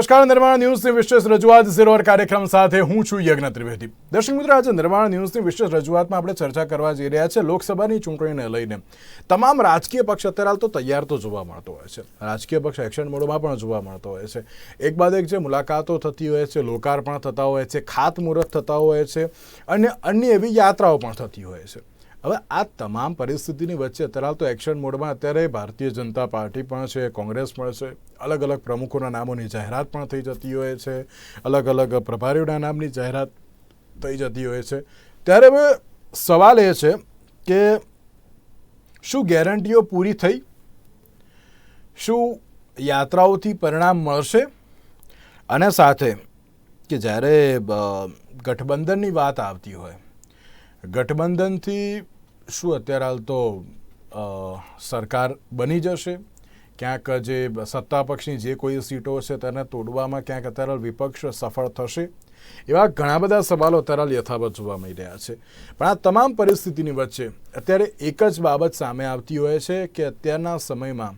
નમસ્કાર, નિર્માણ ન્યૂઝની વિશેષ રજૂઆત ઝીરોર કાર્યક્રમ સાથે હું છું યજ્ઞ ત્રિવેદી. દર્શક મિત્રો, આજે નિર્માણ ન્યૂઝની વિશેષ રજૂઆતમાં આપણે ચર્ચા કરવા જઈ રહ્યા છે લોકસભાની ચૂંટણીને લઈને. તમામ રાજકીય પક્ષ અત્યારે તો તૈયાર તો જોવા મળતો હોય છે. રાજકીય પક્ષ એક્શન મોડમાં પણ જોવા મળતો હોય છે. એક બાદ એક જે મુલાકાતો થતી હોય છે, લોકાર્પણ થતા હોય છે, ખાતમુહૂર્ત થતા હોય છે, અને અન્ય એવી યાત્રાઓ પણ થતી હોય છે. હવે આ તમામ પરિસ્થિતિની વચ્ચે અત્યારે તો એક્શન મોડમાં અત્યારે ભારતીય જનતા પાર્ટી પણ છે, કોંગ્રેસ પણ છે અલગ અલગ પ્રમુખોના નામોની જાહેરાત પણ થઈ જતી હોય છે અલગ અલગ પ્રભારીઓના નામની જાહેરાત થઈ જતી હોય છે. ત્યારે હવે સવાલ એ છે કે શું ગેરંટીઓ પૂરી થઈ? શું યાત્રાઓથી પરિણામ મળશે? અને સાથે કે જ્યારે ગઠબંધનની વાત આવતી હોય ગઠબંધનથી શું અત્યારે હાલ તો સરકાર બની જશે? ક્યાંક જે સત્તા પક્ષની જે કોઈ સીટો છે તેને તોડવામાં ક્યાંક અત્યારે વિપક્ષ સફળ થશે? એવા ઘણા બધા સવાલો અત્યારે યથાવત જોવા મળી રહ્યા છે. પણ આ તમામ પરિસ્થિતિની વચ્ચે અત્યારે એક જ બાબત સામે આવતી હોય છે કે અત્યારના સમયમાં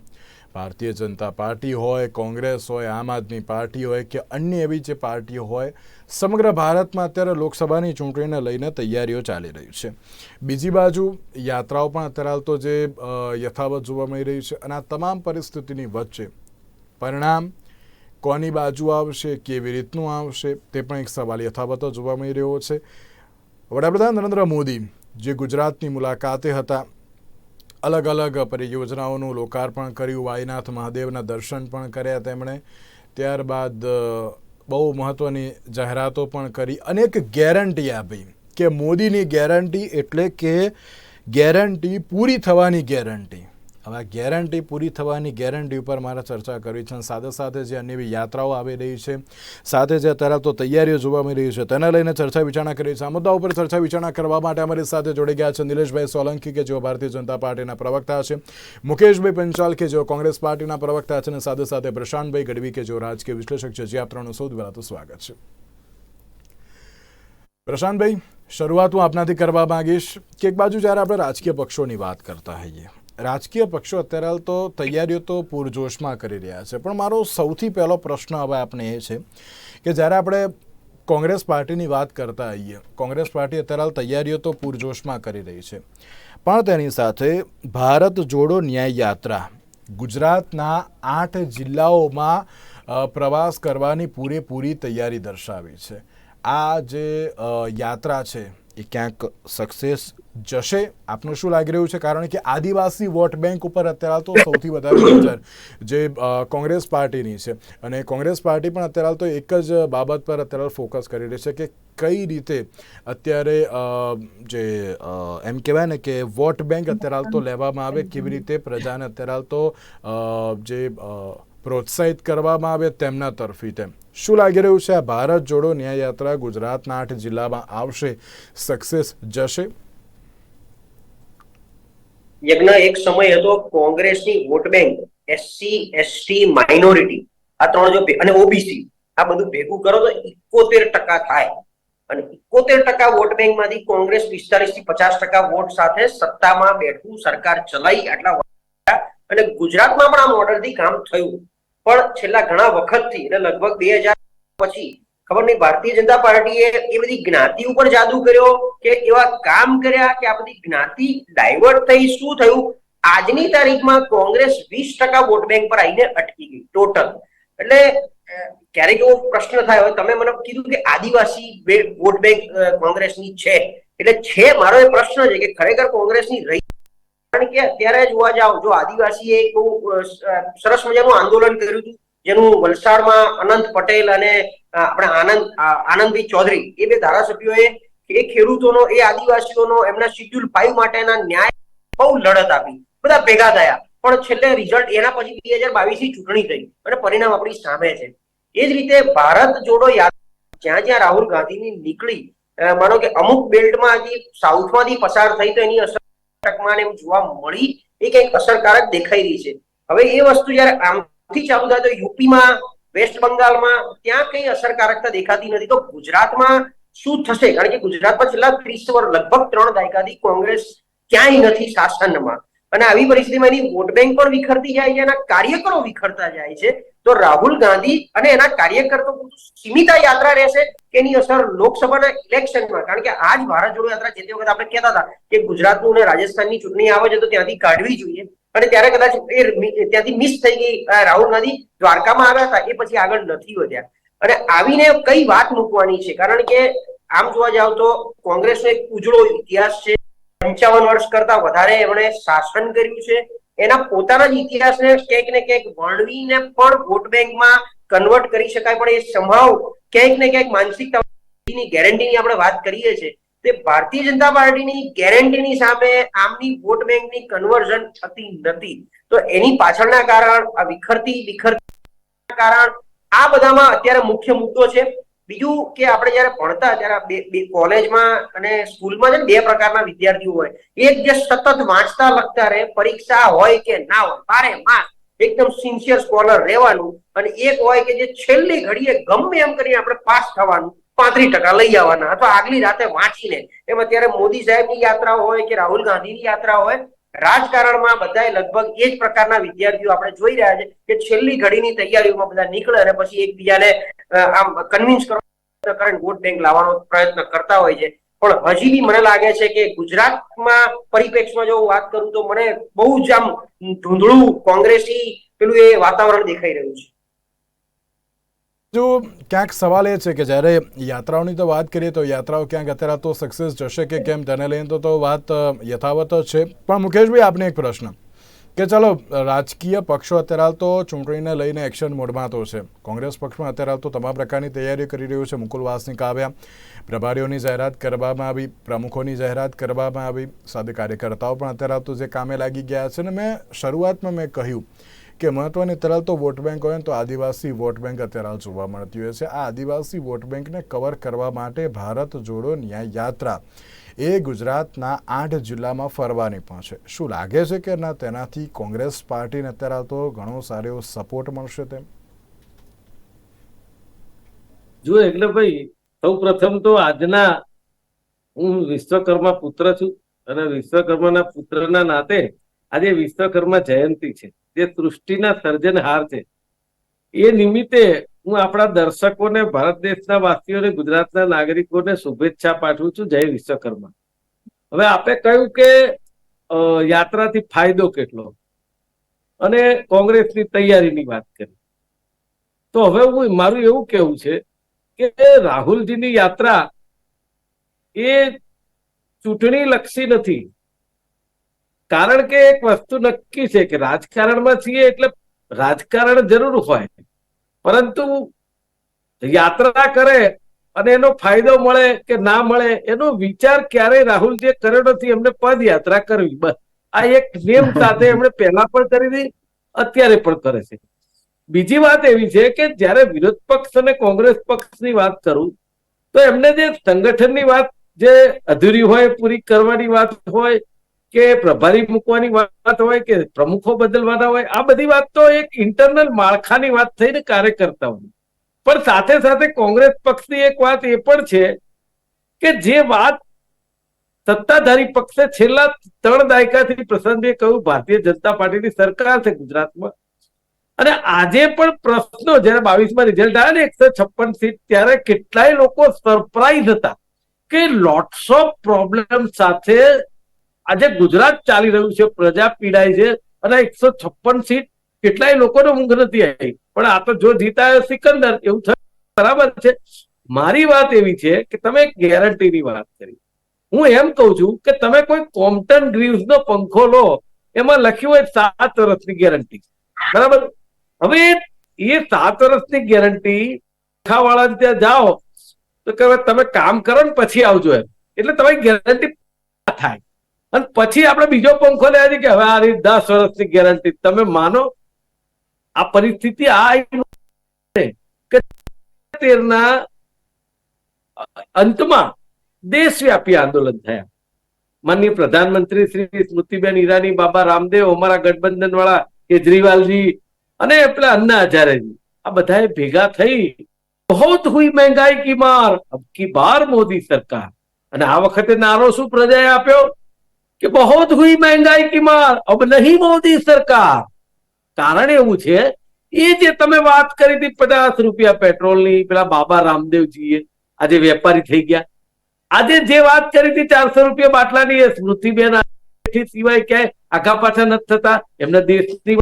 ભારતીય જનતા પાર્ટી હોય, કોંગ્રેસ હોય, આમ આદમી પાર્ટી હોય કે અન્ય એવી જે પાર્ટીઓ હોય, સમગ્ર ભારતમાં અત્યારે લોકસભાની ચૂંટણીને લઈને તૈયારીઓ ચાલી રહી છે. બીજી બાજુ યાત્રાઓ પણ અત્યારે હાલ તો જે યથાવત જોવા મળી રહી છે અને આ તમામ પરિસ્થિતિની વચ્ચે પરિણામ કોની બાજુ આવશે, કેવી રીતનું આવશે, તે પણ એક સવાલ યથાવત જોવા મળી રહ્યો છે. વડાપ્રધાન નરેન્દ્ર મોદી જે ગુજરાતની મુલાકાતે હતા અલગ અલગ પરિયોજનાઓનું લોકાર્પણ કર્યું. વાયનાથ મહાદેવના દર્શન પણ કર્યા તેમણે. ત્યારબાદ બહુ મહત્ત્વની જાહેરાતો પણ કરી. અનેક ગેરંટી આપી કે મોદીની ગેરંટી એટલે કે ગેરંટી પૂરી થવાની ગેરંટી. હવે આ ગેરંટી પૂરી થવાની ગેરંટી ઉપર મારે ચર્ચા કરવી છે અને સાથે સાથે જે અન્ય યાત્રાઓ આવી રહી છે, સાથે જે અત્યારે તો તૈયારીઓ જોવા મળી રહી છે, તેને લઈને ચર્ચા વિચારણા કરી છે. આ મુદ્દા ઉપર ચર્ચા વિચારણા કરવા માટે અમારી સાથે જોડી ગયા છે નિલેશભાઈ સોલંકી, કે જેઓ ભારતીય જનતા પાર્ટીના પ્રવક્તા છે. મુકેશભાઈ પંચાલ, કે જેઓ કોંગ્રેસ પાર્ટીના પ્રવક્તા છે. અને સાથે સાથે પ્રશાંતભાઈ ગઢવી, કે જેઓ રાજકીય વિશ્લેષક છે. જે, આપ ત્રણનું સૌથી પહેલાં તો સ્વાગત છે. પ્રશાંતભાઈ, શરૂઆત હું આપનાથી કરવા માંગીશ કે એક બાજુ જ્યારે આપણે રાજકીય પક્ષોની વાત કરતા હોઈએ રાજકીય પક્ષો અત્યારે હાલ તો તૈયારીઓ તો પૂરજોશમાં કરી રહ્યા છે. પણ મારો સૌથી પહેલો પ્રશ્ન હવે આપણે એ છે કે જ્યારે આપણે કોંગ્રેસ પાર્ટીની વાત કરતા આવીએ, કોંગ્રેસ પાર્ટી અત્યારે હાલ તૈયારીઓ તો પૂરજોશમાં કરી રહી છે. પણ તેની સાથે ભારત જોડો ન્યાય યાત્રા, ગુજરાતના આઠ જિલ્લાઓમાં પ્રવાસ કરવાની પૂરેપૂરી તૈયારી દર્શાવી છે. આ જે યાત્રા છે એ ક્યાંક સક્સેસ જશે. આપનું શું લાગી રહ્યું છે? કારણ કે આદિવાસી વોટ બેંક ઉપર અત્યારે તો સૌથી વધારે નજર જે કોંગ્રેસ પાર્ટીની છે. અને કોંગ્રેસ પાર્ટી પણ અત્યારે તો એક જ બાબત પર અત્યારે ફોકસ કરી રહી છે કે કઈ રીતે અત્યારે જે એમ કહેવાય ને કે વોટ બેંક અત્યારે તો લેવામાં આવે, કેવી રીતે પ્રજાને અત્યારે તો જે પ્રોત્સાહિત કરવામાં આવે તેમના તરફી તેમ. શું લાગી રહ્યું છે? આ ભારત જોડો ન્યાયયાત્રા ગુજરાતના આઠ જિલ્લામાં આવશે? સક્સેસ જશે? યજ્ઞ એક સમય હતો કોંગ્રેસની vote bank SC ST minority આ ત્રણ જો અને ઓબીસી આ બધું ભેગું કરો તો ઇકોતેર ટકા થાય. અને ઇકોતેર ટકા વોટ બેંકમાંથી કોંગ્રેસ પિસ્તાલીસથી પચાસ ટકા વોટ સાથે સત્તામાં બેઠું સરકાર ચલાવી આટલા અને ગુજરાતમાં પણ આ મોડલથી કામ થયું. પણ છેલ્લા ઘણા વખતથી એટલે લગભગ બે હજાર પછી, ખબર નહીં, ભારતીય જનતા પાર્ટીએ એ બધી જ્ઞાતિ ઉપર જાદુ કર્યો કે એવા કામ કર્યા કે આ બધી જ્ઞાતિ ડાયવર્ટ થઈ. શું થયું? આજની તારીખમાં કોંગ્રેસ વીસ ટકા વોટ બેંક પર આવીને અટકી ગઈ ટોટલ એટલે ક્યારેક એવો પ્રશ્ન થાય હોય તમે મને કીધું કે આદિવાસી વોટ બેંક કોંગ્રેસની છે. એટલે છે, મારો એ પ્રશ્ન છે કે ખરેખર કોંગ્રેસની રહી કારણ કે અત્યારે જોવા જાવ જો આદિવાસીએ એક બહુ સરસ મજાનું આંદોલન કર્યું હતું, જેનું વલસાડમાં અનંત પટેલ અને આપણે આનંદ આનંદભાઈ ચૌધરી, એ બે ધારાસભ્યોએ એ ખેડૂતોનો, એ આદિવાસીઓનો એમના શિડ્યુલ ફાઈવ માટેના ન્યાય બહુ લડત આપી. બધા ભેગા થયા. પણ છેલ્લે રિઝલ્ટ એના પછી બે હજાર બાવીસની ચૂંટણી થઈ અને પરિણામ આપણી સામે છે. એ જ રીતે ભારત જોડો યાત્રા જ્યાં જ્યાં રાહુલ ગાંધીની નીકળી માનો કે અમુક બેલ્ટમાં હજી સાઉથમાંથી પસાર થઈ તો એની અસર એમ જોવા મળી એ કંઈક અસરકારક દેખાઈ રહી છે. હવે એ વસ્તુ જયારે આમથી ચાલુ થાય તો યુપીમાં, વેસ્ટ બંગાળમાં ત્યાં કઈ અસરકારકતા દેખાતી નથી. તો ગુજરાતમાં શું થશે? કારણ કે ગુજરાતમાં છેલ્લા ત્રીસ વર્ષ લગભગ ત્રણ દાયકાથી કોંગ્રેસ ક્યાંય નથી શાસનમાં. અને આવી પરિસ્થિતિમાં એની વોટ બેંક પણ વિખરતી જાય છે, એના કાર્યકરો વિખરતા જાય છે. તો રાહુલ ગાંધી અને એના કાર્યકર્તો સીમિત આ યાત્રા રહેશે કે એની અસર લોકસભાના ઇલેક્શનમાં? કારણ કે આજ ભારત જોડો યાત્રા જે તે વખત આપણે કહેતા હતા કે ગુજરાતનું અને રાજસ્થાનની ચૂંટણી આવે છે તો ત્યાંથી કાઢવી જોઈએ. અને ત્યારે કદાચ એ ત્યાંથી મિસ થઈ ગઈ રાહુલ ગાંધી દ્વારકામાં આવ્યા હતા, એ પછી આગળ નથી વધ્યા. અને આવીને કઈ વાત મૂકવાની છે? કારણ કે આમ જોવા જાવ તો કોંગ્રેસનો એક ઉજળો ઇતિહાસ છે. પંચાવન વર્ષ કરતા વધારે એમણે શાસન કર્યું છે. એના પોતાના જ ઇતિહાસને ક્યાંક ને ક્યાંક વર્ણવીને પણ વોટ બેંકમાં કન્વર્ટ કરી શકાય. પણ એ સંભાવ ક્યાંક ને ક્યાંક માનસિકતાની ગેરંટીની આપણે વાત કરીએ છીએ. તે ભારતીય જનતા પાર્ટીની ગેરંટીની સામે આમની વોટ બેંકની કન્વર્ઝન થતી નથી. તો એની પાછળના કારણ, આ વિખરતી વિખરતી કારણ આ બધામાં અત્યારે મુખ્ય મુદ્દો છે. બીજું કે આપણે જયારે ભણતા ત્યારે કોલેજમાં અને સ્કૂલમાં છે ને, બે પ્રકારના વિદ્યાર્થીઓ હોય. એક જે સતત વાંચતા, લખતા રહે, પરીક્ષા હોય કે ના હોય, બારે માસ એકદમ સિન્સિયર સ્કોલર રહેવાનું અને એક હોય કે જે છેલ્લી ઘડીએ ગમે એમ કરીને આપણે પાસ થવાનું, પાંત્રીસ ટકા લઈ આવવાના અથવા આગલી રાતે વાંચીને. એમાં ત્યારે મોદી સાહેબની યાત્રા હોય કે રાહુલ ગાંધીની યાત્રા હોય રાજકારણમાં બધાએ લગભગ એ જ પ્રકારના વિદ્યાર્થીઓ આપણે જોઈ રહ્યા છે કે છેલ્લી ઘડીની તૈયારીઓમાં બધા નીકળે અને પછી એકબીજાને આમ કન્વિન્સ કરવા કરીને વોટ બેંક લાવવાનો પ્રયત્ન કરતા હોય છે. પણ હજી બી મને લાગે છે કે ગુજરાતમાં પરિપ્રેક્ષમાં જો વાત કરું તો મને બહુ જ આમ ધૂંધળું કોંગ્રેસી પેલું એ વાતાવરણ દેખાઈ રહ્યું છે. જો ક્યાંક સવાલ એ છે કે જ્યારે યાત્રાઓની તો વાત કરીએ તો યાત્રાઓ ક્યાંક અત્યારે તો સક્સેસ જશે કે કેમ તેને લઈને તો તો વાત યથાવત છે. પણ મુકેશભાઈ, આપને એક પ્રશ્ન. કે ચાલો, રાજકીય પક્ષો અત્યારે હાલ તો ચૂંટણીને લઈને એક્શન મોડમાં તો છે. કોંગ્રેસ પક્ષમાં અત્યારે હાલ તો તમામ પ્રકારની તૈયારી કરી રહ્યું છે. મુકુલ વાસનિક આવ્યા. પ્રભારીઓની જાહેરાત કરવામાં આવી. પ્રમુખોની જાહેરાત કરવામાં આવી. સાથે કાર્યકર્તાઓ પણ અત્યારે હાલ તો જે કામે લાગી ગયા છે ને મેં શરૂઆતમાં મેં કહ્યું કે મહત્વની તરલ તો વોટ બેંક હોય તો આદિવાસી વોટ બેંક અત્યારે હાલ જોવા મળતી હોય છે. આ આદિવાસી વોટ બેંકને કવર કરવા માટે ભારત જોડો ન્યાય યાત્રા. એ ગુજરાતના આઠ જિલ્લામાં ફરવાની પણ છે. શું લાગે છે કે ના તેનાથી કોંગ્રેસ પાર્ટીને અત્યારે તો ઘણો સારો એવો સપોર્ટ મળશે તેમ? જો એટલે ભાઈ, સૌ પ્રથમ તો આજના હું વિશ્વકર્મા પુત્ર છું અને વિશ્વકર્માના પુત્રના નાતે આજે વિશ્વકર્મા જયંતિ છે. જે સૃષ્ટિના સર્જનહાર છે. એ નિમિત્તે હું આપણા દર્શકોને, ભારત દેશના વાસીઓને, ગુજરાતના નાગરિકોને શુભેચ્છા પાઠવું છું. જય વિશ્વકર્મા. હવે આપે કહ્યું કે યાત્રાથી ફાયદો કેટલો? અને કોંગ્રેસની તૈયારીની વાત કરી. તો હવે હું, મારું એવું કેવું છે કે રાહુલજીની યાત્રા એ ચૂંટણી લક્ષી નથી. કારણ કે એક વસ્તુ નક્કી છે કે રાજકારણમાં છીએ એટલે રાજકારણ જરૂર હોય. પરંતુ યાત્રા કરે અને એનો ફાયદો મળે કે ના મળે, એનો વિચાર ક્યારેય રાહુલજીએ કર્યો નથી. એમને પદયાત્રા કરવી. બસ. આ એક નિયમ સાથે એમણે પહેલા પણ કરી હતી, અત્યારે પણ કરે છે. બીજી વાત એવી છે કે જ્યારે વિરોધ પક્ષ અને કોંગ્રેસ પક્ષની વાત કરું, તો એમને જે સંગઠનની વાત જે અધૂરી હોય, પૂરી કરવાની વાત હોય કે પ્રભારી મૂકવાની વાત હોય કે પ્રમુખો બદલવાના હોય, આ બધી વાત તો એક ઇન્ટરનલ માળખાની વાત થઈને કાર્યકર્તાઓની. પણ સાથે સાથે કોંગ્રેસ પક્ષની એક વાત એ પણ છે કે જે વાત સત્તાધારી પક્ષે છેલ્લા ત્રણ દાયકાથી પ્રસંગે કહ્યું, ભારતીય જનતા પાર્ટીની સરકાર છે ગુજરાતમાં. અને આજે પણ પ્રશ્નો જયારે બાવીસમાં રિઝલ્ટ આવ્યા ને એકસો છપ્પન સીટ, ત્યારે કેટલાય લોકો સરપ્રાઈઝ હતા કે લોટ્સ ઓફ પ્રોબ્લેમ સાથે આજે ગુજરાત ચાલી રહ્યું છે, પ્રજા પીડાય છે અને એકસો છપ્પન સીટ કેટલાય લોકોને ઊંઘ નથી આવી. પણ આ તો જો જીતા સિકંદર, એવું થયું બરાબર છે. મારી વાત એવી છે કે તમે ગેરંટીની વાત કરી. હું એમ કહું છું કે તમે કોઈ કોમ્પટન ગ્રીવ્સ નો પંખો લો, એમાં લખ્યું હોય સાત વર્ષની ગેરંટી. બરાબર? હવે એ સાત વર્ષની ગેરંટી વાળા ત્યાં જાઓ. તો કે તમે કામ કરો ને પછી આવજો એમ. એટલે તમારી ગેરંટી થાય. અને પછી આપણે બીજો પંખો લેવા છે કે હવે આ રીત દસ વર્ષની ગેરંટી તમે માનો, આ પરિસ્થિતિ આ તેરના અંતમાં દેશવ્યાપી આંદોલન થયા. માનનીય પ્રધાનમંત્રી શ્રી સ્મૃતિબેન ઈરાની, બાબા રામદેવ, અમારા ગઠબંધન વાળા કેજરીવાલજી અને પેલા અન્ના હજારેજી, આ બધાએ ભેગા થઈ બહુત હુઈ મહેંગાઈ કી માર, અબ કી બાર મોદી સરકાર. અને આ વખતે નારો શું પ્રજાએ આપ્યો? કે બહુત હુઈ મહેંગાઈ કી માર, અબ નહીં મોદી સરકાર. કારણ એવું છે, એ જે તમે વાત કરી હતી પચાસ રૂપિયા પેટ્રોલની, પેલા બાબા રામદેવજીએ, આજે વેપારી થઈ ગયા. આજે જે વાત કરી હતી ચારસો રૂપિયા બાટલાની, એ સ્મૃતિબેન સિવાય ક્યાંય આખા પાછા નથી થતા. એમને દેશની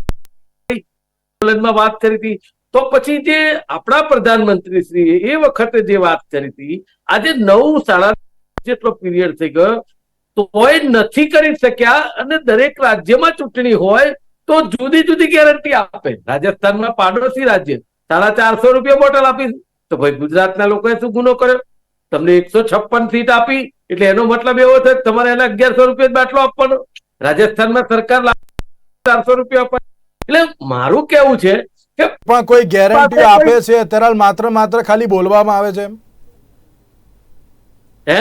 વાત કરી હતી. તો પછી જે આપણા પ્રધાનમંત્રી શ્રી એ વખતે જે વાત કરી હતી, આજે નવ સાડા જેટલો પીરિયડ થઈ ગયો. તોય નથી કરી શક્યા અને દરેક રાજ્યમાં ચૂંટણી હોય તો જુદી જુદી ગેરંટી આપે. રાજસ્થાનમાં પાડોશી રાજ્ય સાડા ચારસો રૂપિયા બોટલ આપી. તો ભાઈ ગુજરાતના લોકોએ શું ગુનો કર્યો? તમને એકસો છપ્પન સીટ આપી એટલે એનો મતલબ એવો છે તમારે એને અગિયારસો રૂપિયા બાટલો આપવાનો. રાજસ્થાનમાં સરકાર ચારસો રૂપિયા આપે. એટલે મારું કેવું છે કે પણ કોઈ ગેરંટી આપે છે અત્યારે માત્ર માત્ર ખાલી બોલવામાં આવે છે એમ? હે?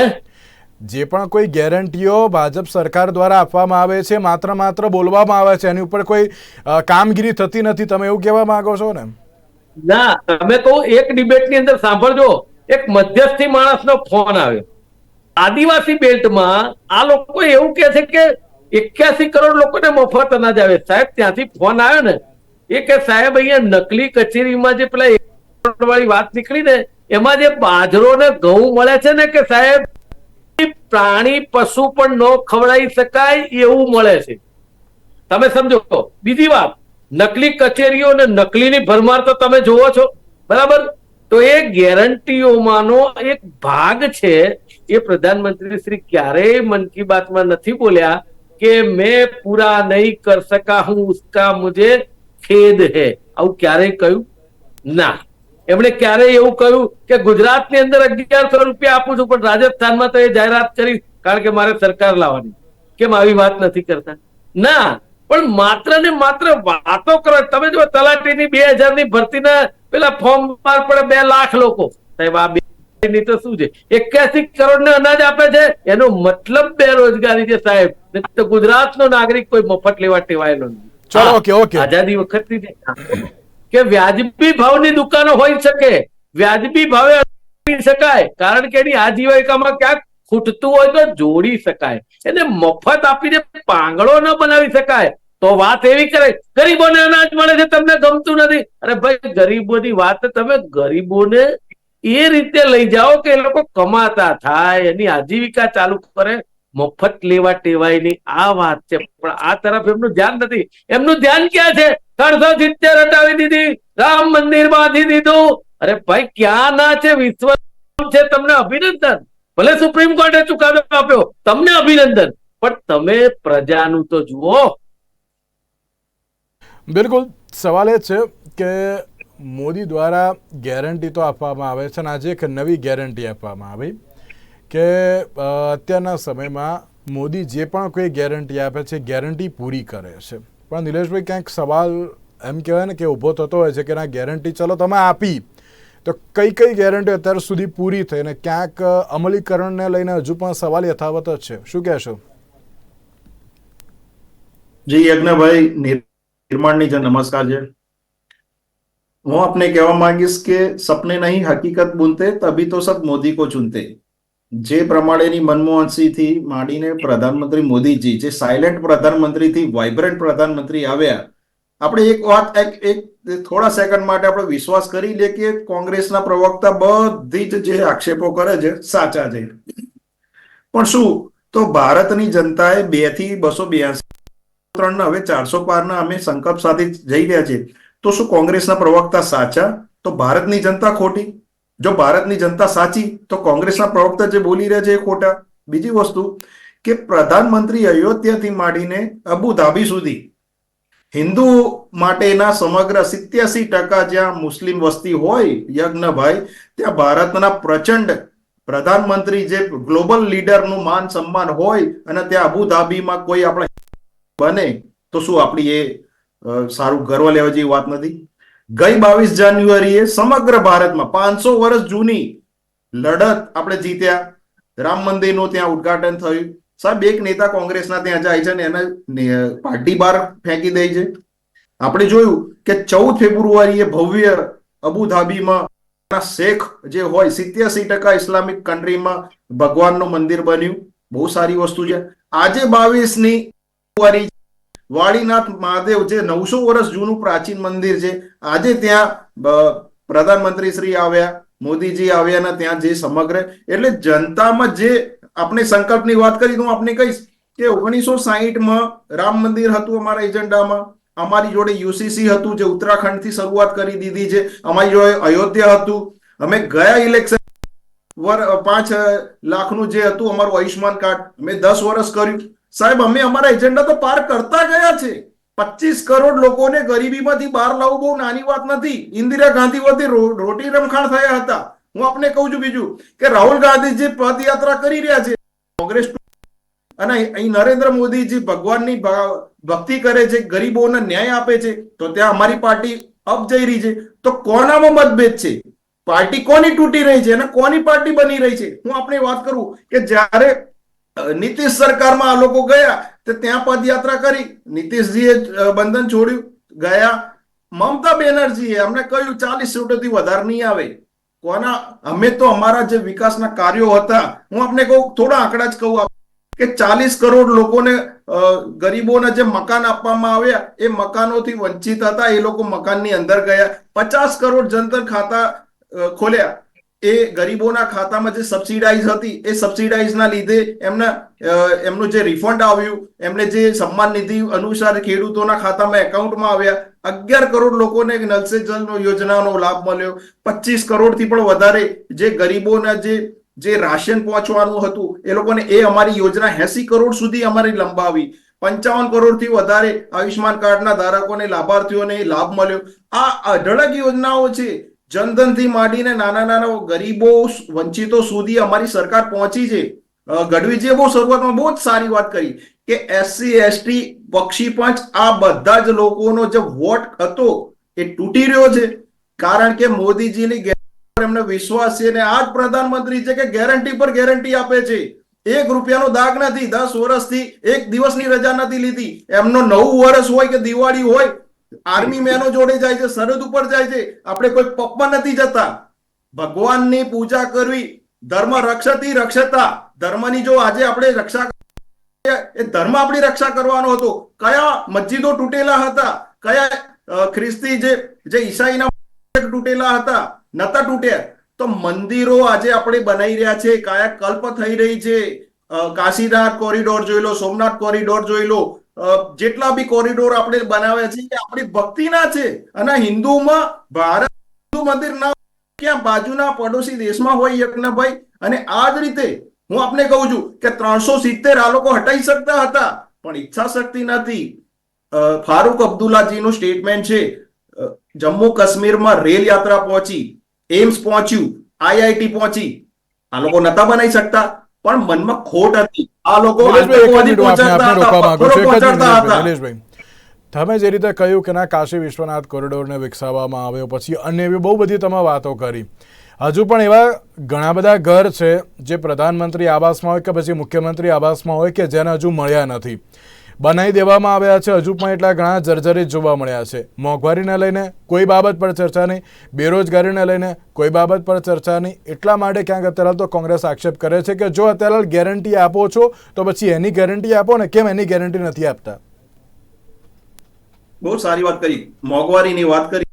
જે પણ કોઈ ગેરંટીઓ ભાજપ સરકાર દ્વારા આપવામાં આવે છે, માત્ર માત્ર બોલવામાં આવે છે, એની ઉપર કોઈ કામગીરી થતી નથી, તમે એવું કહેવા માંગો છો ને? ના, તમે તો એક ડિબેટની અંદર સાંભળજો, એક મધ્યસ્થી માણસનો ફોન આવ્યો. આદિવાસી બેલ્ટમાં આ લોકો એવું કે છે કે એક્યાસી કરોડ લોકોને મફત અનાજ આવે. સાહેબ, ત્યાંથી ફોન આવ્યો ને, એ કે સાહેબ, અહીંયા નકલી કચેરીમાં જે પેલા વાળી વાત નીકળી ને, એમાં જે બાજરો ને ઘઉં મળે છે ને કે સાહેબ પ્રાણી પશુ પણ ન ખવડાવી શકાય એવું મળે છે. તમે સમજો, બીજી વાત, નકલી કચેરીઓ અને નકલીની ભરમાર તો તમે જોવો છો, બરાબર? તો એ ગેરંટીઓમાંનો એક ભાગ છે, એ પ્રધાનમંત્રી શ્રી ક્યારેય મન કી બાતમાં નથી બોલ્યા કે મેં પૂરા નહીં કર સકા હું, ઉસકા મુજે ખેદ હે. આવું ક્યારેય કહ્યું? ના. એમણે ક્યારેય એવું કહ્યું કે ગુજરાતની અંદર અગિયારસો રૂપિયા આપું છું પણ રાજસ્થાનમાં તો એ જાહેરાત કરી કારણ કે મારે સરકાર લાવવાની. કેમ આવી વાત નથી કરતા? ના પણ માત્ર ને માત્ર વાતો કરો તમે જો તલાટીની બે હજારની ભરતીના પેલા ફોર્મ બહાર પડે બે લાખ લોકો. સાહેબ આ બે ની તો શું છે? એક્યાસી કરોડ ને અનાજ આપે છે એનો મતલબ બેરોજગારી છે સાહેબ. તો ગુજરાતનો નાગરિક કોઈ મફત લેવા ટેવાયેલો નથી. Okay, okay. આઝાદી વખતની કે વ્યાજબી ભાવની દુકાનો હોઈ શકે. વ્યાજબી ભાવે શકાય. કારણ કે એની આજીવિકામાં ક્યાંક ખૂટતું હોય તો જોડી શકાય. એને મફત આપીને પાંગળો ન બનાવી શકાય. તો વાત એવી કરે ગરીબોને અનાજ મળે છે, તમને ગમતું નથી. અરે ભાઈ, ગરીબોની વાત તમે ગરીબોને એ રીતે લઈ જાઓ કે એ લોકો કમાતા થાય. એની આજીવિકા ચાલુ કરે, મફત લેવા ટેવાય નહીં આ વાત છે. પણ આ તરફ એમનું ધ્યાન નથી. એમનું ધ્યાન ક્યાં છે? ત્રણસો સિત્તેર હટાવી દીધી, રામ મંદિર બાંધી દીધું. અરે ભાઈ, ક્યાં ના છે વિશ્વ છે, તમને અભિનંદન. ભલે સુપ્રીમ કોર્ટે ચુકાદો આપ્યો, તમને અભિનંદન. પણ તમે પ્રજાનું તો જુઓ. બિલકુલ. સવાલ એ છે કે મોદી દ્વારા ગેરંટી તો આપવામાં આવે છે અને આજે એક નવી ગેરંટી આપવામાં આવી કે અત્યારના સમયમાં મોદી જે પણ કોઈ ગેરંટી આપે છે, ગેરંટી પૂરી કરે છે. પણ નિલેશભાઈ ક્યાંક સવાલ એમ કહેવાય ને કે ઊભો થતો હોય છે કે ના ગેરંટી ચલો તમે આપી. તો કઈ કઈ ગેરંટી અત્યાર સુધી પૂરી થઈ અને ક્યાંક અમલીકરણને લઈને હજુ પણ સવાલ યથાવત જ છે. શું કહેશો? જી, યજ્ઞભાઈ, નિર્માણની છે નમસ્કાર છે. હું આપને કહેવા માંગીશ કે સપને નહીં, હકીકત બુનતે, તભી તો સબ મોદી કો ચુનતે. જે પ્રમાણેની મનમોહનસિંહથી માંડીને પ્રધાનમંત્રી મોદીજી, જે સાયલેન્ટ પ્રધાનમંત્રીથી વાઇબ્રન્ટ પ્રધાનમંત્રી આવ્યા, આપણે એક વાત, એક એક થોડા સેકન્ડ માટે આપણે વિશ્વાસ કરી લે કે કોંગ્રેસના પ્રવક્તા બધી જ જે આક્ષેપો કરે છે, સાચા છે. પણ શું? તો ભારતની જનતાએ બેથી બસો બ્યાસી ત્રણ હવે ચારસો પારના અમે સંકલ્પ સાથે જઈ રહ્યા છીએ. તો શું કોંગ્રેસના પ્રવક્તા સાચા? તો ભારતની જનતા ખોટી. જો ભારતની જનતા સાચી, તો કોંગ્રેસના પ્રવક્તા જે બોલી રહ્યા છે એ ખોટા. બીજી વસ્તુ કે પ્રધાનમંત્રી અયોધ્યાથી માંડીને અબુ ધાબી સુધી હિન્દુ માટેના સમગ્ર સિત્યાસી ટકા જ્યાં મુસ્લિમ વસ્તી હોય, યજ્ઞભાઈ, ત્યાં ભારતના પ્રચંડ પ્રધાનમંત્રી જે ગ્લોબલ લીડરનું માન સન્માન હોય અને ત્યાં અબુ ધાબીમાં કોઈ આપણે બને, તો શું આપણી એ સારું ગર્વ લેવા જેવી વાત નથી? ગઈ બાવીસ જાન્યુઆરીએ સમગ્ર ભારતમાં પાંચસો વર્ષ જૂની લડત આપણે જીત્યા. રામ મંદિરનું ત્યાં ઉદ્ઘાટન થયું. સાહેબ, એક નેતા કોંગ્રેસના ત્યાં જાય છે ને એને પાર્ટી બહાર ફેંકી દે છે. આપણે જોયું કે ચૌદ ફેબ્રુઆરીએ ભવ્ય અબુધાબીમાં શેખ જે હોય, સિત્યાસી ટકા ઇસ્લામિક કન્ટ્રીમાં ભગવાનનું મંદિર બન્યું. બહુ સારી વસ્તુ છે. આજે બાવીસની ફેબ્રુઆરી વાડીનાથ મહાદેવ જે નવસો વર્ષ જૂનું પ્રાચીન મંદિર છે, આજે ત્યાં પ્રધાનમંત્રી શ્રી આવ્યા, મોદીજી આવ્યા ને ત્યાં જે સમગ્ર, એટલે જનતામાં જે આપણે સંકલ્પની વાત કરી હું આપને કહીશ કે ઓગણીસો સાહીઠમાં રામ મંદિર હતું અમારા એજન્ડામાં, અમારી જોડે યુસીસી હતું જે ઉત્તરાખંડથી શરૂઆત કરી દીધી છે, અમારી જોડે અયોધ્યા હતું, અમે ગયા ઇલેક્શન વર, પાંચ લાખનું જે હતું અમારું આયુષ્માન કાર્ડ, મેં દસ વર્ષ કર્યું સાહેબ, અમે અમારા એજન્ડા તો પાર કરતા ગયા છે. પચીસ કરોડ લોકોને ગરીબીમાંથી બહાર લાવવું બહુ નાની વાત નથી. ઇન્દિરા ગાંધી વતી રોટી રમખાણ થયા હતા. હું આપને કહું છું બીજું કે રાહુલ ગાંધી જે પદયાત્રા કરી રહ્યા છે, કોંગ્રેસ અને અહીં નરેન્દ્ર મોદીજી ભગવાનની ભક્તિ કરે છે, ગરીબોને ન્યાય આપે છે, તો ત્યાં અમારી પાર્ટી અપ જઈ રહી છે. તો કોનામાં મતભેદ છે? પાર્ટી કોની તૂટી રહી છે અને કોની પાર્ટી બની રહી છે? હું આપણે વાત કરું કે જ્યારે નીતિશ સરકારમાં આ લોકો ગયા તે ત્યાં પદયાત્રા કરી. નીતિશજીએ બંધન છોડ્યું. ગયા. મમતા બેનર્જીએ અમને કહ્યું, ચાલીસ સીટોથી વધારે નહીં આવે. કોના, અમે તો અમારા જે વિકાસના કાર્યો હતા, હું આપને કહું, થોડા આંકડા જ કહું કે ચાલીસ કરોડ લોકોને ગરીબોને જે મકાન આપવામાં આવ્યા, એ મકાનોથી વંચિત હતા, એ લોકો મકાનની અંદર ગયા. પચાસ કરોડ જનધન ખાતા ખોલ્યા. એ ગરીબોના ખાતામાં જે સબસિડાઇઝ હતી, એ સબસિડાઇઝના લીધે એમના એમનું જે રિફંડ આવ્યું, એમને જે સન્માન નિધિ અનુસાર ખેડૂતોના ખાતામાં એકાઉન્ટમાં આવ્યા, અગિયાર કરોડ લોકોને નલ જલ યોજનાનો લાભ મળ્યો. પચીસ કરોડથી પણ વધારે જે ગરીબોના જે જે રાશન પહોંચવાનું હતું, એ લોકોને એ અમારી યોજના એસી કરોડ સુધી અમારી લંબાવી. પંચાવન કરોડથી વધારે આયુષ્માન કાર્ડના ધારકોને લાભાર્થીઓને લાભ મળ્યો. આ અઢળક યોજનાઓ છે જનધનથી માંડીને નાના નાના ગરીબો વંચિતો સુધી અમારી સરકાર પહોંચી છે. ગઢવીજીએ બહુ શરૂઆતમાં બહુ જ સારી વાત કરી કે એસસી, એસટી, પક્ષી પંચ આ બધા જ લોકોનો જે વોટ હતો એ તૂટી રહ્યો છે. કારણ કે મોદીજીની એમને વિશ્વાસ છે અને આ જ પ્રધાનમંત્રી છે કે ગેરંટી પર ગેરંટી આપે છે. એક રૂપિયાનો દાગ નથી, દસ વર્ષથી એક દિવસની રજા નથી લીધી. એમનો નવું વર્ષ હોય કે દિવાળી હોય આર્મી મેનો જોડે જાય છે, સરહદ ઉપર જાય છે. આપણે કોઈ પપમાં નથી જતા. ભગવાનની પૂજા કરવી, ધર્મ રક્ષતી રક્ષતા. ધર્મની જો આજે આપણે રક્ષા એ ધર્મ આપણી રક્ષા કરવાનો હતો. કયા મસ્જિદો તૂટેલા હતા? કયા ખ્રિસ્તી જે જે ઈસાઈના તૂટેલા હતા? નતા તૂટ્યા. તો મંદિરો આજે આપણે બનાવી રહ્યા છે. કાયાકલ્પ થઈ રહી છે. કાશીનાથ કોરિડોર જોઈ લો, સોમનાથ કોરિડોર જોઈ લો. જેટલા બી કોરિડોર આપણે બનાવ્યા છે એ આપણી ભક્તિના છે. અને હિન્દુમાં ભારત હિન્દુ મંદિર ના ક્યાં બાજુના પડોશી દેશમાં હોય યજ્ઞભાઈ? અને આ જ રીતે હું આપને કહું છું કે ત્રણસો સિત્તેર આ લોકો હટાઈ શકતા હતા. પણ ઈચ્છા શક્તિ નથી ફારૂક અબ્દુલ્લાજીનું સ્ટેટમેન્ટ છે જમ્મુ કાશ્મીરમાં રેલ યાત્રા પહોંચી. એમ્સ પહોંચ્યું. આઈઆઈટી પહોંચી. આ લોકો નતા બનાવી શકતા. પણ મનમાં ખોટ હતી. આ લોકો તમે જે રીતે કહ્યું કે ના કાશી વિશ્વનાથ કોરિડોરને વિકસાવવામાં આવ્યો પછી અને એવી બહુ બધી તમે વાતો કરી. હજુ પણ એવા ઘણા બધા ઘર છે જે પ્રધાનમંત્રી આવાસમાં હોય કે પછી મુખ્યમંત્રી આવાસમાં હોય કે જેને હજુ મળ્યા નથી. બનાવી દેવામાં આવ્યા છે. હજુ પણ એટલા ઘણા જર્જરિત જોવા મળ્યા છે. મોંઘવારીને લઈને કોઈ બાબત પર ચર્ચા નહીં. બેરોજગારીને લઈને કોઈ બાબત પર ચર્ચા નહીં. એટલા માટે ક્યાંક અત્યારે તો કોંગ્રેસ આક્ષેપ કરે છે કે જો અત્યારે ગેરંટી આપો છો, તો પછી એની ગેરંટી આપો ને કેમ એની ગેરંટી નથી આપતા? બહુ સારી વાત કરી. મોંઘવારીની વાત કરી.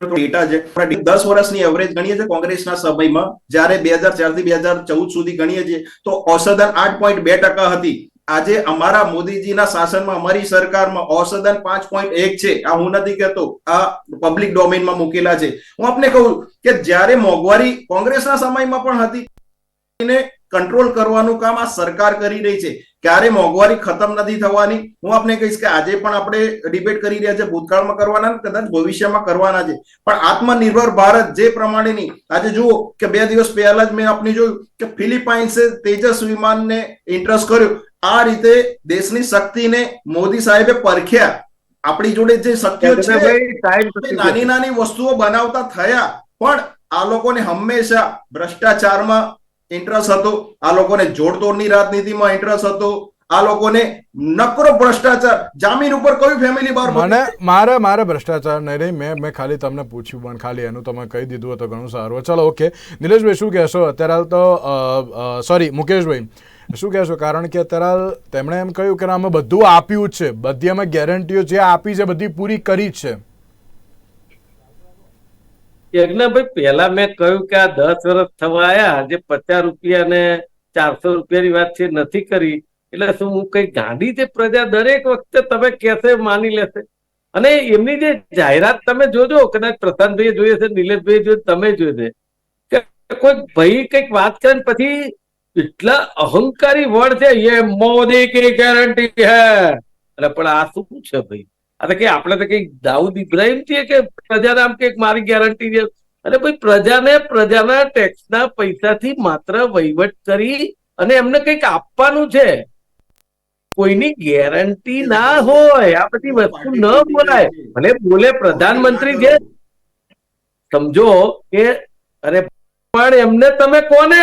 ડેટા છે. દસ વર્ષની એવરેજ ગણીએ છીએ કોંગ્રેસના સમયમાં. જ્યારે બે હજાર ચારથી બે હજાર ચૌદ સુધી ગણીએ છીએ, તો ઔષધન આઠ પોઈન્ટ બે ટકા હતી. આજે અમારા મોદીજીના શાસનમાં, અમારી સરકારમાં ઔષધન પાંચ પોઈન્ટ એક છે. આ હું નથી કહેતો, આ પબ્લિક ડોમેનમાં મૂકેલા છે. હું આપને કહું કે જ્યારે મોંઘવારી કોંગ્રેસના સમયમાં પણ હતી કંટ્રોલ કરવાનું કામ આ સરકાર કરી રહી છે. ક્યારે મોંઘવારી ખતમ નથી થવાની, હું આપને કહીશ કે આજે પણ આપણે ડિબેટ કરી રહ્યા છે, ભૂતકાળમાં કરવાના કદાચ ભવિષ્યમાં કરવાના છે. પણ આત્મનિર્ભર ભારત જે પ્રમાણેની, આજે જુઓ કે બે દિવસ પહેલા જ મેં આપને જોયું કે ફિલિપાઇન્સે તેજસ વિમાનને ઇન્ટરેસ્ટ કર્યો. આ રીતે દેશની શક્તિને મોદી સાહેબે પરખ્યા. આપણી જોડે જે શક્તિઓ છે. નાની નાની વસ્તુઓ બનાવતા થયા પણ આ લોકોને હંમેશા ભ્રષ્ટાચારમાં ઇન્ટરેસ્ટ હતો. આ લોકોને જોડતોડની રાજનીતિમાં ઇન્ટરેસ્ટ હતો. આ લોકોને નકરો ભ્રષ્ટાચાર. જામીન ઉપર કોઈ ફેમિલી બહાર મને મારે મારે ભ્રષ્ટાચાર નહીં નહીં મેં મેં ખાલી તમને પૂછ્યું પણ ખાલી એનું તમે કહી દીધું હતું તો ઘણું સારું ચલો ઓકે નિલેશભાઈ શું કહેશો? અત્યારે તો સોરી મુકેશભાઈ. શું કહેશો? કારણ કે અત્યારે તેમણે એમ કહ્યું કે અમે બધું આપ્યું છે. બધી અમે ગેરંટીઓ જે આપી છે, બધી પૂરી કરી છે. યજ્ઞભાઈ, પહેલા મેં કહ્યું કે આ દસ વર્ષ થવા આવ્યા જે પચાસ રૂપિયા ને ચારસો રૂપિયાની વાત છે, નથી કરી. એટલે શું, હું કઈ ગાંધી છે પ્રજા દરેક વખતે તમે કહેશે, માની લેશે. અને એમની જે જાહેરાત તમે જોજો, કદાચ પ્રશાંતભાઈ જોઈએ છે નિલેશભાઈ જોઈએ તમે જોઈ છે કોઈ ભાઈ કંઈક વાત કરે પછી એટલા અહંકારી વર્ડ છે યે મોદી કી ગેરંટી હે એટલે પણ આ શું છે ભાઈ આ તો કે આપણે તો કંઈક દાઉદ ઇબ્રાહિમ છીએ કે પ્રજાને આમ કે મારી ગેરંટી છે અને ભાઈ પ્રજાને પ્રજાના ટેક્સના પૈસાથી માત્ર વહીવટ કરી અને એમને કંઈક આપવાનું છે કોઈની ગેરંટી ના હોય આ બધી વસ્તુ ન બોલાય ભલે બોલે પ્રધાનમંત્રી છે સમજો કે અરે પણ એમને તમે કોને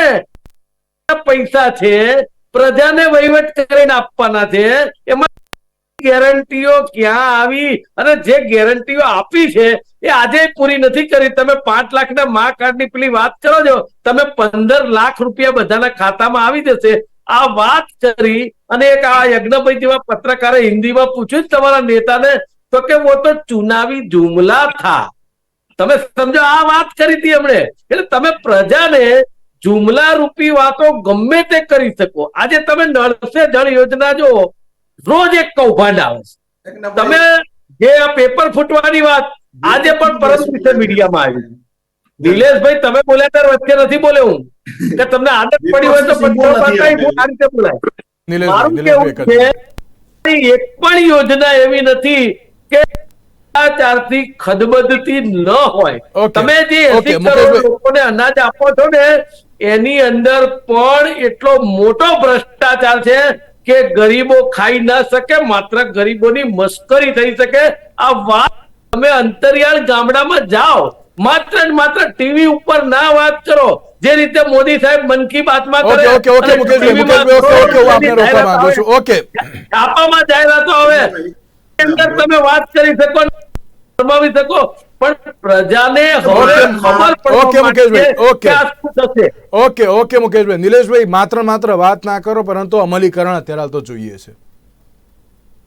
પૈસા છે, પ્રજાને વહીવટ કરીને આપવાના છે, એમાં ગેરંટીઓ ક્યાં આવી અને જે ગેરંટીઓ આપી છે, એ આજે પૂરી નથી કરી. તમે પાંચ લાખના મા કાર્ડની પેલી વાત કરો છો, તમે પંદર લાખ રૂપિયા બધાના ખાતામાં આવી જશે. આ વાત કરી અને એક આ યજ્ઞભાઈ જેવા પત્રકારે હિન્દીમાં પૂછ્યું તમારા નેતાને, તો કે વો તો ચુનાવી જુમલા થા. તમે સમજો, આ વાત કરી હતી એમણે. એટલે તમે પ્રજાને જુમલા રૂપી વાતો ગમે તે કરી શકો. આજે તમે નળસે જળ યોજના જો રોજ એક કૌભાંડ આવે છે. તમે જે આ પેપર ફૂટવાની વાત આજે પણ પરત વિશે મીડિયામાં આવી નિલેશભાઈ તમે બોલ્યા ત્યારે વચ્ચે નથી બોલે હું. કે તમને આદત પડી હોય તો આ રીતે બોલાય? મારું કેવું છે એક પણ યોજના એવી નથી કે ભ્રષ્ટાચારથી ખદબદતી ન હોય. તમે જે એસી કરોડ લોકોને અનાજ આપો છો ને એની અંદર પણ એટલો મોટો ભ્રષ્ટાચાર છે કે ગરીબો ખાઈ ન શકે માત્ર ગરીબોની મસ્કરી થઈ શકે. આ વાત તમે અંતરિયાળ ગામડામાં જાઓ માત્ર ને માત્ર ટીવી ઉપર ના વાત કરો જે રીતે મોદી સાહેબ મન કી બાતમાં કરે ઓકે ઓકે મુકેશભાઈ મુકેશભાઈ ઓકે ઓકે હું આપને રોકવા માંગુ છું. ઓકે. છાપામાં જાહેરાતો હવે અંદર તમે વાત કરી શકો ફરમાવી શકો. પણ પ્રજાને ઓકે, ખબર ઓકે, મુકેશભાઈ, ઓકે. ઓકે ઓકે મુકેશભાઈ. નિલેશભાઈ માત્ર માત્ર વાત ના કરો પરંતુ અમલીકરણ અત્યારે તો જોઈએ છે.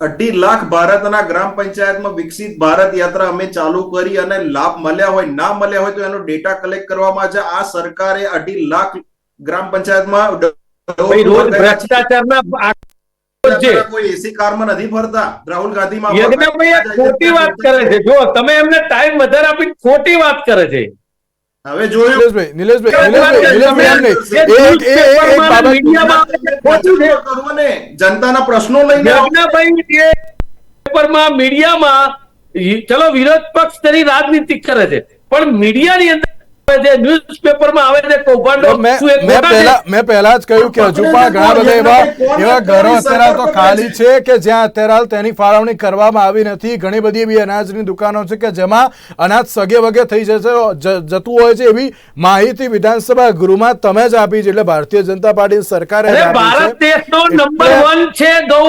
અઢી લાખ ભારતના ગ્રામ પંચાયતમાં વિકસિત ભારત યાત્રા અમે ચાલુ કરી અને લાભ મળ્યા હોય ના મળ્યા હોય તો એનો ડેટા કલેક્ટ કરવામાં છે. આ સરકારે અઢી લાખ ગ્રામ પંચાયતમાં રોજ ભ્રષ્ટાચારના કોઈ એસી કારમાં નથી ફરતા. રાહુલ ગાંધીમાં ખોટી વાત કરે છે. જો તમે એમને ટાઈમ વધારે આપીને ખોટી વાત કરે છે. હવે જોયું. નિલેશભાઈ નિલેશભાઈ નિલેશભાઈ એમ નહીં એક એ- એ- એક બાબત મીડિયામાં ખોટું છે. કરવું ને જનતાના પ્રશ્નો લઈને પેપરમાં મીડિયામાં ચલો વિરોધ પક્ષ તેની રાજનીતિ કરે છે. પણ મીડિયાની અંદર મેં? પહેલા જ કહ્યું કે હજુ પણ ઘણા બધા એવા એવા ઘરો અત્યારે તો ખાલી છે કે જ્યાં અત્યારે તેની ફાળવણી કરવામાં આવી નથી. ઘણી બધી એવી અનાજની દુકાનો છે કે જેમાં અનાજ સગે વગે થઈ જશે જતું હોય છે એવી માહિતી વિધાનસભા ગૃહમાં તમે જ આપી છે. એટલે ભારતીય જનતા પાર્ટી સરકારે ભારત દેશનો નંબર વન છે ગૌ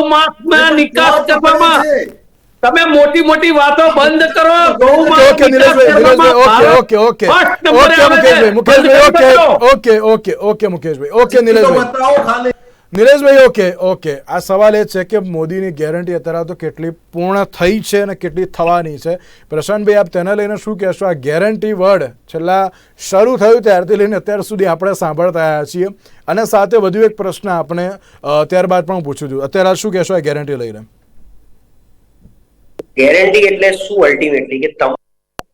નિકાસ કરવામાં તમે મોટી મોટી વાતો બંધ કરો. Okay okay okay okay okay. મુકેશભાઈ મુકેશભાઈ ઓકે ઓકે ઓકે ઓકે મુકેશભાઈ ઓકે નિલેશભાઈ. નિલેશભાઈ ઓકે ઓકે આ સવાલ એ છે કે મોદીની ગેરંટી અત્યારે તો કેટલી પૂર્ણ થઈ છે અને કેટલી થવાની છે. પ્રશાંતભાઈ આપ તેને લઈને શું કહેશો? આ ગેરંટી વર્ડ છેલ્લા શરૂ થયું ત્યારથી લઈને અત્યાર સુધી આપણે સાંભળતા આવ્યા છીએ. અને સાથે વધુ એક પ્રશ્ન આપણે ત્યારબાદ પણ હું પૂછું છું. અત્યારે શું કહેશો આ ગેરંટી લઈને? ગેરંટી એટલે શું અલ્ટિમેટલી કે તમે,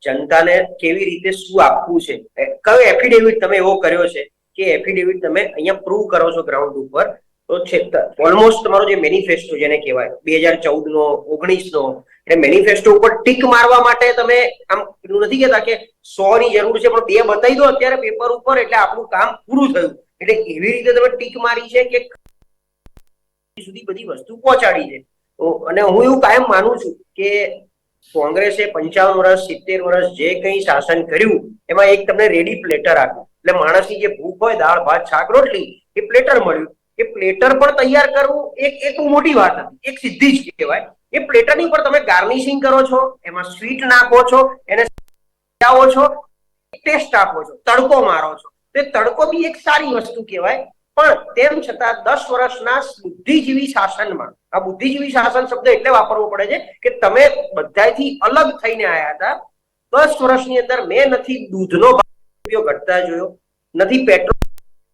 જનતાને કેવી રીતે શું આપવું છે? કયો એફિડેવિટ તમે એવો કર્યો છે કે એફિડેવિટ તમે અહીંયા પ્રૂવ કરો છો ગ્રાઉન્ડ ઉપર? તો છે ઓલમોસ્ટ તમારો જે મેનિફેસ્ટો જેને કહેવાય, બે હજાર ચૌદ નો ઓગણીસ નો એટલે મેનિફેસ્ટો ઉપર ટીક મારવા માટે તમે આમ એવું નથી કહેતા કે સો ની જરૂર છે, પણ બે બતાવી દો અત્યારે પેપર ઉપર એટલે આપણું કામ પૂરું થયું. એટલે એવી રીતે તમે ટીક મારી છે કે સુધી બધી વસ્તુ પહોંચાડી છે. અને હું એવું કાયમ માનું છું કે કોંગ્રેસે પંચાવન વર્ષ, સિત્તેર વર્ષ જે કંઈ શાસન કર્યું, એમાં એક તમને રેડી પ્લેટર આપ્યું. એટલે માણસની જે ભૂખ હોય, દાળ, ભાત, શાક, રોટલી, એ પ્લેટર મળ્યું. એ પ્લેટર પણ તૈયાર કરવું એક એક મોટી વાત હતી. એક સિદ્ધિ જ કહેવાય. એ પ્લેટરની ઉપર તમે ગાર્નિશિંગ કરો છો, એમાં સ્વીટ નાખો છો, એને છો ટેસ્ટ આપો છો, તડકો મારો છો. તો તડકો બી એક સારી વસ્તુ કહેવાય. પણ તેમ છતાં દસ વર્ષના બુદ્ધિજીવી શાસનમાં, આ બુદ્ધિજીવી શાસન શબ્દ એટલે વાપરવો પડે છે કે તમે બધાથી અલગ થઈને આવ્યા હતા. દસ વર્ષની અંદર મેં નથી દૂધનો ભાવ ઘટતા જોયો, નથી પેટ્રોલ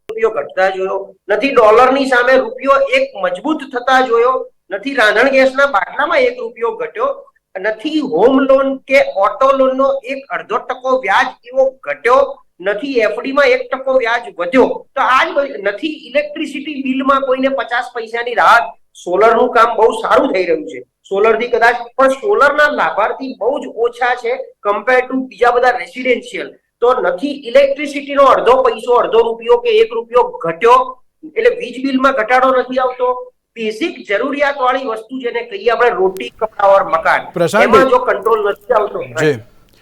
રૂપિયો ઘટતા જોયો, નથી ડોલરની સામે રૂપિયો એક મજબૂત થતા જોયો, નથી રાંધણ ગેસના બાટલામાં એક રૂપિયો ઘટ્યો, નથી હોમ લોન કે ઓટો લોનનો એક અડધો ટકો વ્યાજ એવો ઘટ્યો નથી એફડી માં એક ટકો વ્યાજ વધ્યો તો આ જ નથી ઇલેક્ટ્રિસિટી બિલમાં કોઈને પચાસ પૈસાની રાહત સોલરનું કામ બહુ સારું થઈ રહ્યું છે. સોલરથી કદાચ પણ સોલર ના લાભાર્થી બહુ જ ઓછા છે કમ્પેર ટુ બીજા બધા રેસિડેન્શિયલ તો નથી ઇલેક્ટ્રિસિટી નો અડધો પૈસો અડધો રૂપિયો કે એક રૂપિયો ઘટ્યો એટલે વીજ બિલમાં ઘટાડો નથી આવતો. બેઝિક જરૂરિયાત વાળી વસ્તુ જેને કહીએ આપણે રોટી કપડા ઓર મકાન. એમાં જો કંટ્રોલ નથી આવતો.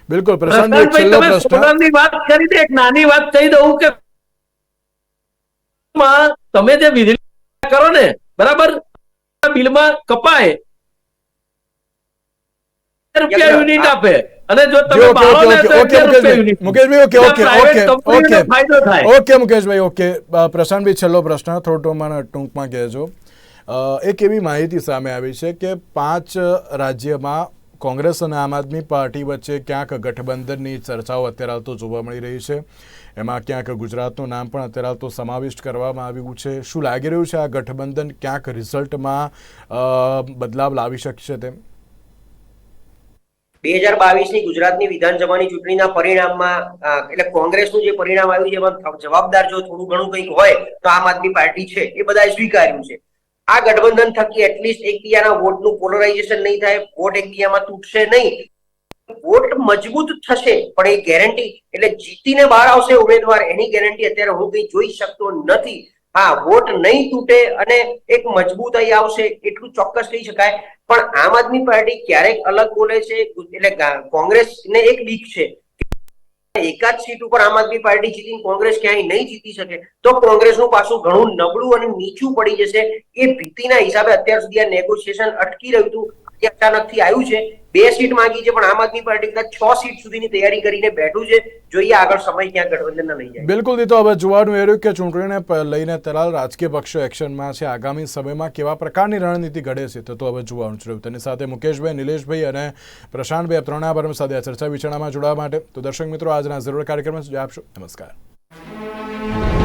બિલકુલ પ્રશાંતભાઈ છેલ્લો તમે પ્રશ્ન. સોલરની વાત કરી દે એક નાની વાત કહી દઉં કે તમે જે વીજળી કરો ને બરાબર? બિલમાં કપાય. રૂપિયા યુનિટ આપે. અને જો તમે બાળો ને તો મુકેશભાઈ, ઓકે, ઓકે, ઓકે, ઓકે. ફાયદો ઓકે મુકેશભાઈ ઓકે. અ, પ્રશાંતભાઈ છેલ્લો પ્રશ્ન થોડો મને ટૂંકમાં કહેજો. એક એવી માહિતી સામે આવી છે કે પાંચ રાજ્યમાં કોંગ્રેસ અને આમ આદમી પાર્ટી વચ્ચે ક્યાંક ગઠબંધનની ચર્ચાઓ અત્યારે હાલ તો જોવા મળી રહી છે. એમાં ક્યાંક ગુજરાતનું નામ પણ અત્યારે હાલ તો સમાવિષ્ટ કરવામાં આવ્યું છે. શું લાગી રહ્યું છે આ ગઠબંધન ક્યાંક રિઝલ્ટમાં બદલાવ લાવી શકશે તેમ? બે હજાર બાવીસની ગુજરાતની વિધાનસભાની ચૂંટણીના પરિણામમાં એટલે કોંગ્રેસનું જે પરિણામ આવ્યું છે એમાં જવાબદાર જો થોડું ઘણું કંઈક હોય તો આમ આદમી પાર્ટી છે. એ બધાએ સ્વીકાર્યું છે. આ ગઠબંધન થકી એટલીસ્ટ એકબીજાના વોટનું પોલરાઇઝેશન નહીં થાય વોટ એકબીજામાં તૂટશે નહીં. વોટ મજબૂત થશે, પણ એ ગેરંટી એટલે જીતીને બહાર આવશે ઉમેદવાર, એની ગેરંટી અત્યારે હું કઈ જોઈ શકતો નથી. હા વોટ નહીં તૂટે અને એક મજબૂતાઈ આવશે, એટલું ચોક્કસ કહી શકાય. પણ આમ આદમી પાર્ટી ક્યારેક અલગ બોલે છે, એટલે કોંગ્રેસને એક બીક છે. એકાદ સીટ ઉપર આમ આદમી પાર્ટી જીતીને કોંગ્રેસ ક્યાંય નહીં જીતી શકે, તો કોંગ્રેસનું પાછું ઘણું નબળું અને નીચું પડી જશે. એ ભીતિના હિસાબે અત્યાર સુધી આ નેગોશિયેશન અટકી રહ્યું હતું. એ અચાનકથી આવ્યું છે. બે સીટ માંગી છે, પણ આમ આદમી પાર્ટી કદાચ છ સીટ સુધીની તૈયારી કરીને બેઠું છે. જોઈએ આગળ સમય ક્યાં ગઠબંધન લઈ જાય. બિલકુલ તો હવે જોવાનું એ રહ્યું કે ચૂંટણીને લઈને તરાલ રાજકીય પક્ષો એક્શનમાં છે. આગામી સમયમાં કેવા પ્રકારની રણનીતિ ઘડે છે તો હવે જોવાનું જ રહ્યું. તેની સાથે મુકેશભાઈ, નિલેશભાઈ અને પ્રશાંતભાઈ ત્રણેય આભાર સાથે આ ચર્ચા વિચારણામાં જોડાવા માટે. તો દર્શક મિત્રો, આજના જરૂર કાર્યક્રમમાં જ આપશો. નમસ્કાર.